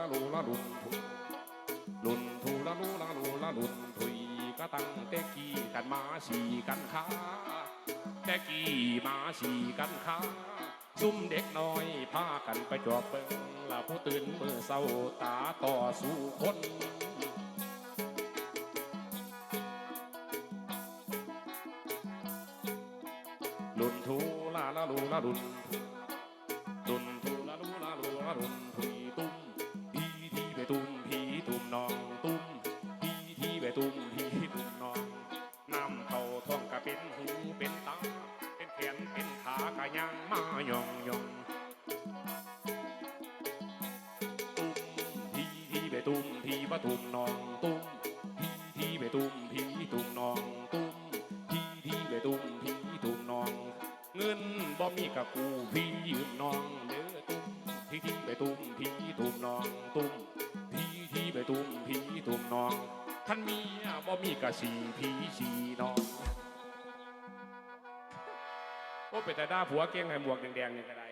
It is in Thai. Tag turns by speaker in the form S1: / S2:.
S1: ละลูละลุนทุลุนทุละลูละลูละลุนทุยก็ตั้งแต่กี้กันมาสีกันค้าแต่กี้มาสีกันค้าซุ่มเด็กน้อยพากันไปจอบเบิงละผู้ตื่นมือเศร้าตาต่อสู้คนลุนทูลาลาลูลาลุนลุนทูลาลูลาลูลาลุนทุยตุ้ม ตุ้มพีตุ้มนองน้ำเขาท้องกะเป็นหูเป็นตาเป็นแขนเป็นขากะยังมาหยองหยองตุ้มพีทีไปตุ้มพีปะตุ้มนองตุ้มพีทีไปตุ้มพีตุ้มนองตุ้มพีทีไปตุ้มพีตุ้มนอง เงินบ่มีกับกูพี่ยืมน้องเด้อตุ้มพี่ที่ไปตุ้มพี่ตุ้มน้องตุ้ม มีกับสีผีสีน้องโอ้เป็นแต่ด้าผัวเก่งให้หมวกแดงๆนี่ก็ได้